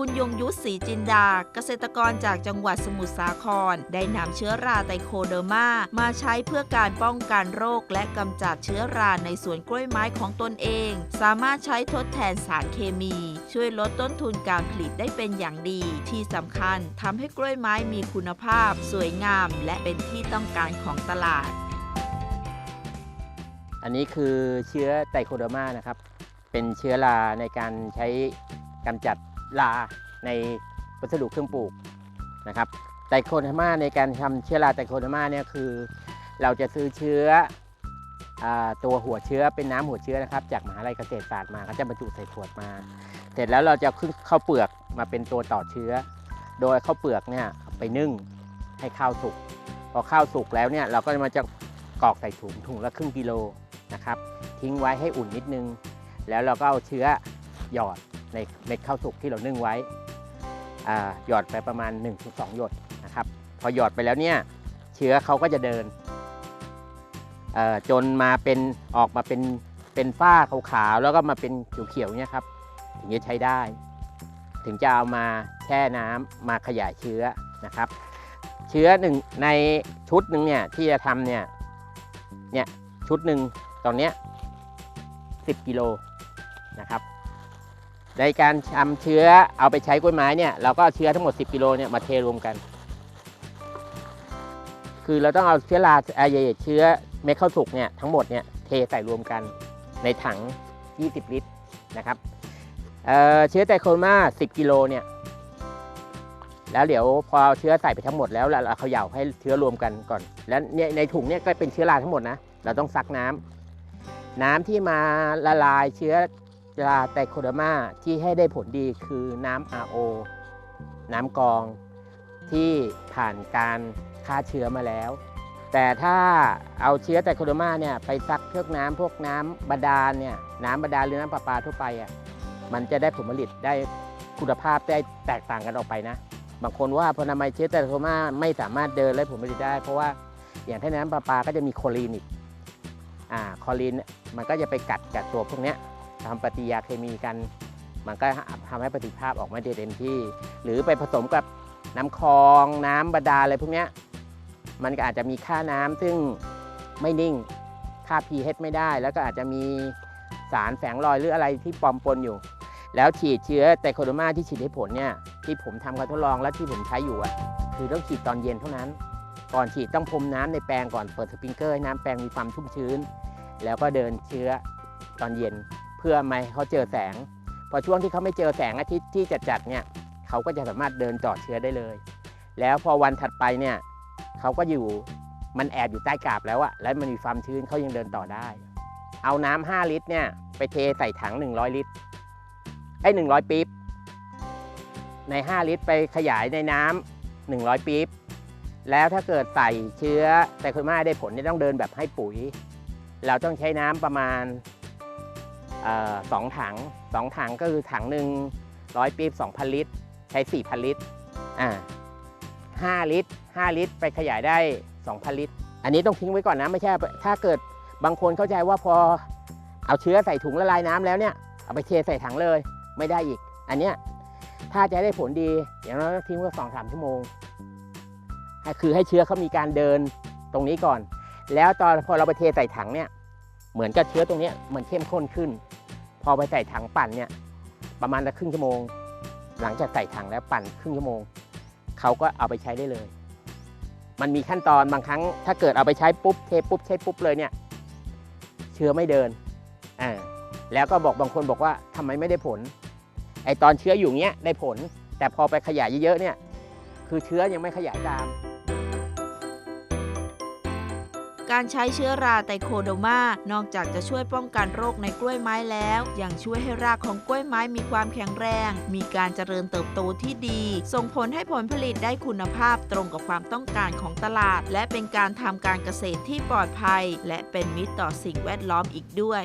คุณยงยุทธศรีจินดา เกษตรกรจากจังหวัดสมุทรสาคร ได้นำเชื้อราไตโคเดอร์มา มาใช้เพื่อการป้องกันโรคและกำจัดเชื้อราในสวนกล้วยไม้ของตนเอง สามารถใช้ทดแทนสารเคมี ช่วยลดต้นทุนการผลิตได้เป็นอย่างดี ที่สำคัญทำให้กล้วยไม้มีคุณภาพ สวยงาม และเป็นที่ต้องการของตลาด อันนี้คือเชื้อไตโคเดอร์มานะครับ เป็นเชื้อราในการใช้กำจัด ราในวัสดุเครื่องปลูกนะครับไตโคเดอร์มาในการทำเชื้อราไตโคเดอร์มาเนี่ยคือ เราจะซื้อเชื้ออตัวหัวเชื้อเป็นน้ำหัวเชื้อนะครับ จากมหาลัยเกษตรศาสตร์มาก็จะบรรจุใส่ขวดมา เสร็จแล้วเราจะขึ้นข้าวเปลือกมาเป็นตัวต่อเชื้อ โดยข้าวเปลือกเนี่ยไปนึ่งให้ข้าวสุกพอข้าวสุกแล้วเนี่ยเราก็มาจะกรอกใส่ถุงถุงละครึ่งกิโลนะครับ ทิ้งไว้ให้อุ่นนิดนึง แล้วเราก็เอาเชื้อหยอด ในเม็ดข้าวสุกที่เรานึ่งไว้หยอดไปประมาณ 1-2 หยดนะครับพอหยอดไปแล้วเนี่ยเชื้อเขาก็จะเดินจนมาเป็นออกมาเป็นเป็นฝ้าขาวๆแล้วก็มาเป็นเขียวๆเนี่ยครับถึงจะใช้ได้ ถึงจะเอามาแช่น้ำมาขยายเชื้อนะครับ เชื้อหนึ่งในชุดหนึ่งเนี่ยที่จะทำเนี่ยเนี่ยชุดหนึ่งตอนเนี้ย10กิโลนะครับ ในการทำเชื้อเอาไปใช้กล้วยไม้เนี่ยเราก็เอาเชื้อทั้งหมด 10 กิโลเนี่ยมาเทรวมกัน คือเราต้องเอาเชื้อราไอเชื้อเม็ดข้าวสุกเนี่ยทั้งหมดเนี่ยเทใส่รวมกันในถัง 20 ลิตรนะครับเเชื้อไตโคมา 10 กิโลเนี่ยแล้วเดี๋ยวพอเชื้อใส่ไปทั้งหมดแล้วเราเขย่าให้เชื้อรวมกันก่อน แล้วเนี่ยในถุงเนี่ยก็เป็นเชื้อราทั้งหมดนะเราต้องซักน้ำน้ำที่มาละลายเชื้อ ราไตโคเดอร์มาที่ให้ได้ผลดีคือน้ำ RO น้ำกองที่ผ่านการฆ่าเชื้อมาแล้ว แต่ถ้าเอาเชื้อไตโคเดอร์มาเนี่ยไปซักเครื่องน้ำพวกน้ำบาดาลเนี่ยน้ำบาดาลหรือน้ำประปาทั่วไปอะมันจะได้ผลผลิตได้คุณภาพได้แตกต่างกันออกไปนะบางคนว่าพอนามัยเชื้อไตโคมาไม่สามารถเดินและผลผลิตได้ เพราะว่าอย่างถ้าน้ำประปาก็จะมีโคลีนอีกอ่าคอลีนมันก็จะไปกัดกับตัวพวกเนี้ย ทำปฏิกิริยาเคมีกัน มันก็ทำให้ประสิทธิภาพออกม่ได้เต็มที่ หรือไปผสมกับน้ำคลองน้ำบาดาลอะไรพวกนี้มันก็อาจจะมีค่าน้ำซึ่งไม่นิ่งค่า pH ไม่ได้ แล้วก็อาจจะมีสารแฝงรอยหรืออะไรที่ปลอมปนอยู่ แล้วฉีดเชื้อไตโคโดมาที่ฉีดให้ผลเนี่ยที่ผมทำการทดลองและที่ผมใช้อยู่อะคือต้องฉีดตอนเย็นเท่านั้น ก่อนฉีดต้องพรมน้ำในแปลงก่อนเปิดสปริงเกอร์ให้น้ำแปลงมีความชุ่มชื้น แล้วก็เดินเชื้อตอนเย็น พื่อไม่ให้เขาเจอแสง พอช่วงที่เขาไม่เจอแสงอาทิตย์ที่จัดจัดๆเนี่ยเขาก็จะสามารถเดินจอดเชื้อได้เลย แล้วพอวันถัดไปเนี่ยเขาก็อยู่มันแอบอยู่ใต้กาบแล้วอะแล้วมันมีความชื้นเขายังเดินต่อได้ เอาน้ำ5ลิตรเนี่ยไปเทใส่ถัง 100 ลิตรไอ้100ปี๊บใน 5 ลิตรไปขยายในน้ำ100ปี๊บแล้วถ้าเกิดใส่เชื้อไตโคโดมาได้ผลนี่ต้องเดินแบบให้ปุ๋ย เราต้องใช้น้ำประมาณ สองถังสองถังก็คือถังหนึ่งร้อยปี๊บ2,000ลิตร ใช้4,000ลิตรอ่า5ลิตร5ลิตร ไปขยายได้2,000ลิตร อันนี้ต้องทิ้งไว้ก่อนนะไม่ใช่ ถ้าเกิดบางคนเข้าใจว่าพอเอาเชื้อใส่ถุงละลายน้ำแล้วเนี่ยเอาไปเทใส่ถังเลยไม่ได้อีก อันเนี้ยถ้าจะได้ผลดีอย่างน้อยต้องทิ้งไว้สองสามชั่วโมงคือให้เชื้อเขามีการเดินตรงนี้ก่อน แล้วตอนพอเราไปเทใส่ถังเนี่ย เหมือนกับเชื้อตรงนี้มันเข้มข้นขึ้น พอไปใส่ถังปั่นเนี่ยประมาณละครึ่งชั่วโมง หลังจากใส่ถังแล้วปั่นครึ่งชั่วโมงเขาก็เอาไปใช้ได้เลย มันมีขั้นตอนบางครั้ง ถ้าเกิดเอาไปใช้ปุ๊บเทปุ๊บใช้ปุ๊บเลยเนี่ยเชื้อไม่เดินอ่าแล้วก็บอกบางคนบอกว่าทำไมไม่ได้ผลไอตอนเชื้ออยู่เงี้ยได้ผล แต่พอไปขยายเยอะๆเนี่ยคือเชื้อยังไม่ขยายตาม การใช้เชื้อราไตโคโดมานอกจากจะช่วยป้องกันโรคในกล้วยไม้แล้ว ยังช่วยให้รากของกล้วยไม้มีความแข็งแรง มีการเจริญเติบโตที่ดี ส่งผลให้ผลผลิตได้คุณภาพตรงกับความต้องการของตลาด และเป็นการทำการเกษตรที่ปลอดภัย และเป็นมิตรต่อสิ่งแวดล้อมอีกด้วย